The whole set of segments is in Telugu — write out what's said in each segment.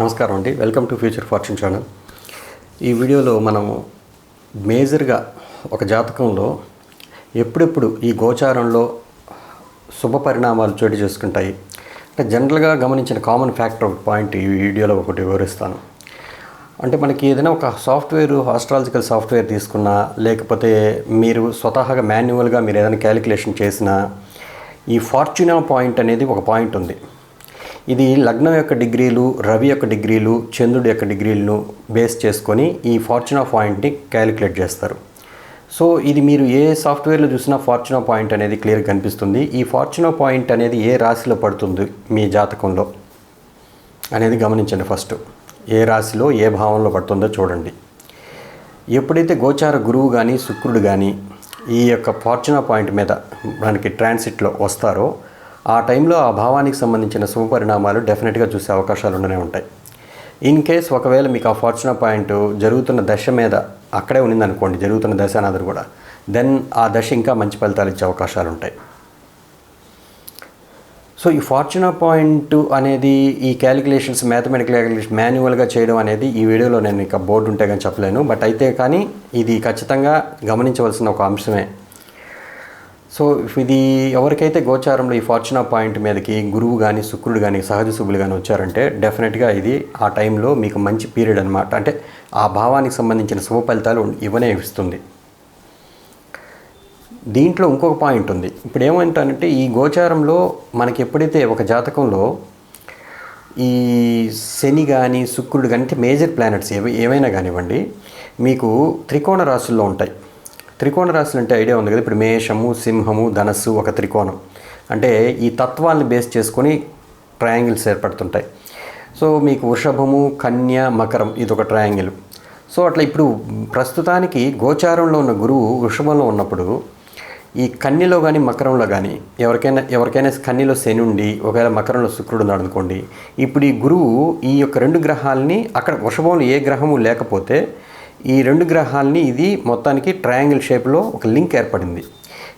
నమస్కారం అండి. Welcome to future fortune channel ఈ వీడియోలో మనము మేజర్గా ఒక జాతకంలో ఎప్పుడెప్పుడు ఈ గోచారంలో శుభ పరిణామాలు చోటు చేసుకుంటాయి అంటే జనరల్గా గమనించిన కామన్ ఫ్యాక్టర్ ఒక పాయింట్ ఈ వీడియోలో ఒకటి వివరిస్తాను. అంటే మనకి ఏదైనా ఒక సాఫ్ట్వేర్ ఆస్ట్రాలజికల్ సాఫ్ట్వేర్ తీసుకున్నా లేకపోతే మీరు స్వతహాగా మాన్యువల్గా మీరు ఏదైనా క్యాలిక్యులేషన్ చేసినా ఈ ఫార్చునా పాయింట్ అనేది ఒక పాయింట్ ఉంది. ఇది లగ్నం యొక్క డిగ్రీలు రవి యొక్క డిగ్రీలు చంద్రుడి యొక్క డిగ్రీలను బేస్ చేసుకొని ఈ ఫార్చునా పాయింట్ని క్యాలిక్యులేట్ చేస్తారు. సో ఇది మీరు ఏ సాఫ్ట్వేర్లో చూసినా ఫార్చునా పాయింట్ అనేది క్లియర్గా కనిపిస్తుంది. ఈ ఫార్చునా పాయింట్ అనేది ఏ రాశిలో పడుతుంది మీ జాతకంలో అనేది గమనించండి ఫస్ట్. ఏ రాశిలో ఏ భావంలో పడుతుందో చూడండి. ఎప్పుడైతే గోచార గురువు కానీ శుక్రుడు కానీ ఈ యొక్క ఫార్చునా పాయింట్ మీద మనకి ట్రాన్సిట్లో వస్తారో ఆ టైంలో ఆ భావానికి సంబంధించిన శుభ పరిణామాలు డెఫినెట్గా చూసే అవకాశాలు ఉండనే ఉంటాయి. ఇన్ కేస్ ఒకవేళ మీకు ఆ ఫార్చున పాయింట్ జరుగుతున్న దశ మీద అక్కడే ఉన్నదనుకోండి జరుగుతున్న దశ అన్నది కూడా దెన్ ఆ దశ ఇంకా మంచి ఫలితాలు ఇచ్చే అవకాశాలు ఉంటాయి. సో ఈ ఫార్చునా పాయింట్ అనేది ఈ క్యాలిక్యులేషన్స్ మ్యాథమెటికల్ క్యాలిక్యులేషన్ మాన్యువల్గా చేయడం అనేది ఈ వీడియోలో నేను ఇంకా బోర్డు ఉంటే కానీ చెప్పలేను. బట్ అయితే కానీ ఇది ఖచ్చితంగా గమనించవలసిన ఒక అంశమే. సో ఇది ఎవరికైతే గోచారంలో ఈ ఫార్చునా పాయింట్ మీదకి గురువు కానీ శుక్రుడు కానీ సహజ శుభులు కానీ వచ్చారంటే డెఫినెట్గా ఇది ఆ టైంలో మీకు మంచి పీరియడ్ అనమాట అంటే ఆ భావానికి సంబంధించిన శుభ ఫలితాలు ఇవ్వనే ఇస్తుంది. దీంట్లో ఇంకొక పాయింట్ ఉంది. ఇప్పుడు ఏమంటానంటే ఈ గోచారంలో మనకి ఎప్పుడైతే ఒక జాతకంలో ఈ శని కానీ శుక్రుడు కానీ అంటే మేజర్ ప్లానెట్స్ ఏవి ఏవైనా కానివ్వండి మీకు త్రికోణ రాశుల్లో ఉంటాయి. త్రికోణ రాశులు అంటే ఐడియా ఉంది కదా? ఇప్పుడు మేషము సింహము ధనస్సు ఒక త్రికోణం. అంటే ఈ తత్వాన్ని బేస్ చేసుకొని ట్రయాంగిల్స్ ఏర్పడుతుంటాయి. సో మీకు వృషభము కన్య మకరం ఇది ఒక ట్రయాంగిల్. సో అట్లా ఇప్పుడు ప్రస్తుతానికి గోచారంలో ఉన్న గురువు వృషభంలో ఉన్నప్పుడు ఈ కన్యలో కానీ మకరంలో కానీ ఎవరికైనా ఎవరికైనా కన్యలో శని ఉండి ఒకవేళ మకరంలో శుక్రుడు ఉన్నాడు అనుకోండి ఇప్పుడు ఈ గురువు ఈ యొక్క రెండు గ్రహాలని అక్కడ వృషభంలో ఏ గ్రహము లేకపోతే ఈ రెండు గ్రహాలని ఇది మొత్తానికి ట్రయాంగిల్ షేప్లో ఒక లింక్ ఏర్పడింది.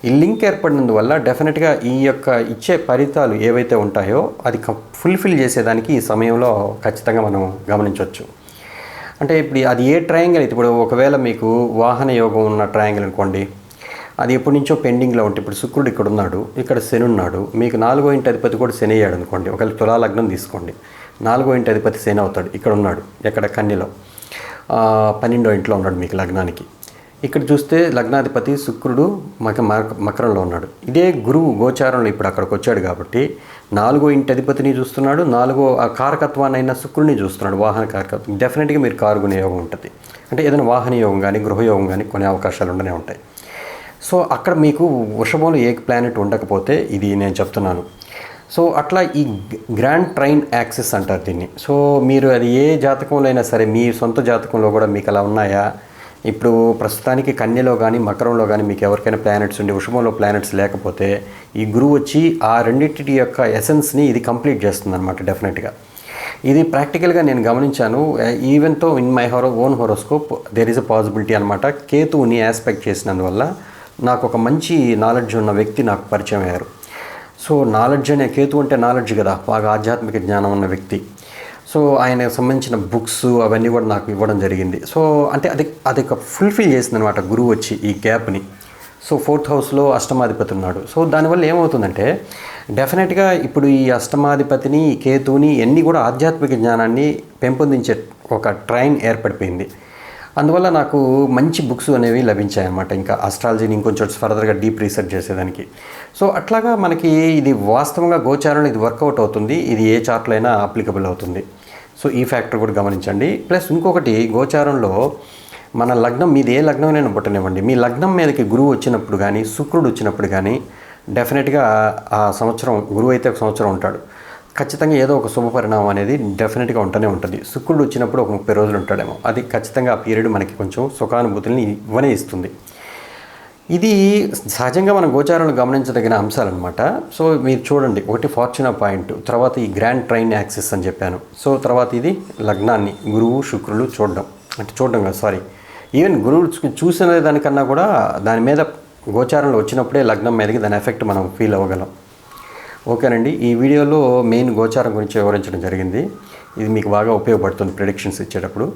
ఈ లింక్ ఏర్పడినందువల్ల డెఫినెట్గా ఈ యొక్క ఇచ్చే ఫలితాలు ఏవైతే ఉంటాయో అది ఫుల్ఫిల్ చేసేదానికి ఈ సమయంలో ఖచ్చితంగా మనం గమనించవచ్చు అంటే ఇప్పుడు అది ఏ ట్రయాంగిల్? అయితే ఇప్పుడు ఒకవేళ మీకు వాహన యోగం ఉన్న ట్రయాంగిల్ అనుకోండి. అది ఎప్పటి నుంచో పెండింగ్లో ఉంటే ఇప్పుడు శుక్రుడు ఇక్కడ ఉన్నాడు ఇక్కడ శని ఉన్నాడు మీకు నాలుగో ఇంటి అధిపతి కూడా శని అయ్యాడు అనుకోండి ఒకవేళ తులాలగ్నం తీసుకోండి. నాలుగో ఇంటి అధిపతి శని అవుతాడు ఇక్కడ ఉన్నాడు ఎక్కడ? కన్యలో. పన్నెండో ఇంట్లో ఉన్నాడు మీకు లగ్నానికి. ఇక్కడ చూస్తే లగ్నాధిపతి శుక్రుడు మక మకరంలో ఉన్నాడు. ఇదే గురువు గోచారంలో ఇప్పుడు అక్కడికి వచ్చాడు కాబట్టి నాలుగో ఇంటి అధిపతిని చూస్తున్నాడు నాలుగో ఆ కారకత్వాన్ని కారకత్వాన్నైనా శుక్రుడిని చూస్తున్నాడు వాహన కారకత్వం. డెఫినెట్గా మీరు కారు కొనే యోగం ఉంటుంది. అంటే ఏదైనా వాహన యోగం కానీ గృహయోగం కానీ కొనే అవకాశాలు ఉండనే ఉంటాయి. సో అక్కడ మీకు వృషభంలో ఏ ప్లానెట్ ఉండకపోతే ఇది నేను చెప్తున్నాను. సో అట్లా ఈ గ్రాండ్ ట్రైన్ యాక్సెస్ అంటారు దీన్ని. సో మీరు అది ఏ జాతకంలో అయినా సరే మీ సొంత జాతకంలో కూడా మీకు అలా ఉన్నాయా? ఇప్పుడు ప్రస్తుతానికి కన్యలో కానీ మకరంలో కానీ మీకు ఎవరికైనా ప్లానెట్స్ ఉండి వృషభంలో ప్లానెట్స్ లేకపోతే ఈ గురువు వచ్చి ఆ రెండింటి యొక్క ఎసెన్స్ని ఇది కంప్లీట్ చేస్తుంది అనమాట డెఫినెట్గా ఇది ప్రాక్టికల్గా నేను గమనించాను. ఈవెన్తో in my horo own horoscope there is a possibility అనమాట కేతువుని ఆస్పెక్ట్ చేసినందువల్ల నాకు ఒక మంచి నాలెడ్జ్ ఉన్న వ్యక్తి నాకు పరిచయం అయ్యారు. సో నాలెడ్జ్ అనే కేతు అంటే నాలెడ్జ్ కదా బాగా ఆధ్యాత్మిక జ్ఞానం ఉన్న వ్యక్తి. సో ఆయనకు సంబంధించిన బుక్స్ అవన్నీ కూడా నాకు ఇవ్వడం జరిగింది. సో అంటే అది అది ఒక ఫుల్ఫిల్ చేసింది అనమాట గురువు వచ్చి ఈ గ్యాప్ని. సో ఫోర్త్ హౌస్లో అష్టమాధిపతి ఉన్నాడు. సో దానివల్ల ఏమవుతుందంటే డెఫినెట్గా ఇప్పుడు ఈ అష్టమాధిపతిని కేతుని కేతువుని ఇవన్నీ కూడా ఆధ్యాత్మిక జ్ఞానాన్ని పెంపొందించే ఒక ట్రైన్ ఏర్పడిపోయింది. అందువల్ల నాకు మంచి బుక్స్ అనేవి లభించాయి అన్నమాట ఇంకా ఆస్ట్రాలజీని ఇంకొంచెం ఫర్దర్గా డీప్ రీసెర్చ్ చేసేదానికి. సో అట్లాగా మనకి ఇది వాస్తవంగా గోచారంలో ఇది వర్కౌట్ అవుతుంది. ఇది ఏ చార్ట్లో అయినా అప్లికబుల్ అవుతుంది. సో ఈ ఫ్యాక్టర్ కూడా గమనించండి. ప్లస్ ఇంకొకటి గోచారంలో మన లగ్నం మీది ఏ లగ్నమైనా పుట్టనివ్వండి. మీ లగ్నం మీదకి గురువు వచ్చినప్పుడు కానీ శుక్రుడు వచ్చినప్పుడు కానీ డెఫినెట్గా ఆ సంవత్సరం గురువు అయితే ఒక సంవత్సరం ఉంటాడు. ఖచ్చితంగా ఏదో ఒక శుభ పరిణామం అనేది డెఫినెట్గా ఉంటూనే ఉంటుంది. శుక్రుడు వచ్చినప్పుడు ఒక ముప్పై రోజులు ఉంటాడేమో. అది ఖచ్చితంగా ఆ పీరియడ్ మనకి కొంచెం సుఖానుభూతుల్ని ఇవ్వనే ఇస్తుంది. ఇది సహజంగా మనం గోచారంలో గమనించదగిన అంశాలన్నమాట. సో మీరు చూడండి ఒకటి ఫార్చునా పాయింట్ తర్వాత ఈ గ్రాండ్ ట్రైన్ యాక్సిస్ అని చెప్పాను. సో తర్వాత ఇది లగ్నాన్ని గురువు శుక్రులు చూడడం. అంటే చూడడం కాదు సారీ ఈవెన్ గురువు చూసిన దానికన్నా కూడా దాని మీద గోచారంలో వచ్చినప్పుడే లగ్నం మీదకి దాని ఎఫెక్ట్ మనం ఫీల్ అవ్వగలం. ఓకేనండి. ఈ వీడియోలో మెయిన్ గోచారం గురించి వివరించడం జరిగింది. ఇది మీకు బాగా ఉపయోగపడుతుంది ప్రిడిక్షన్స్ ఇచ్చేటప్పుడు.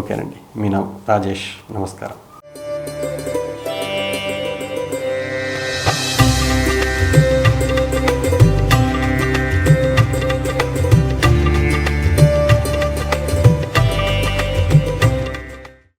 ఓకేనండి. మీ నా రాజేష్ నమస్కారం.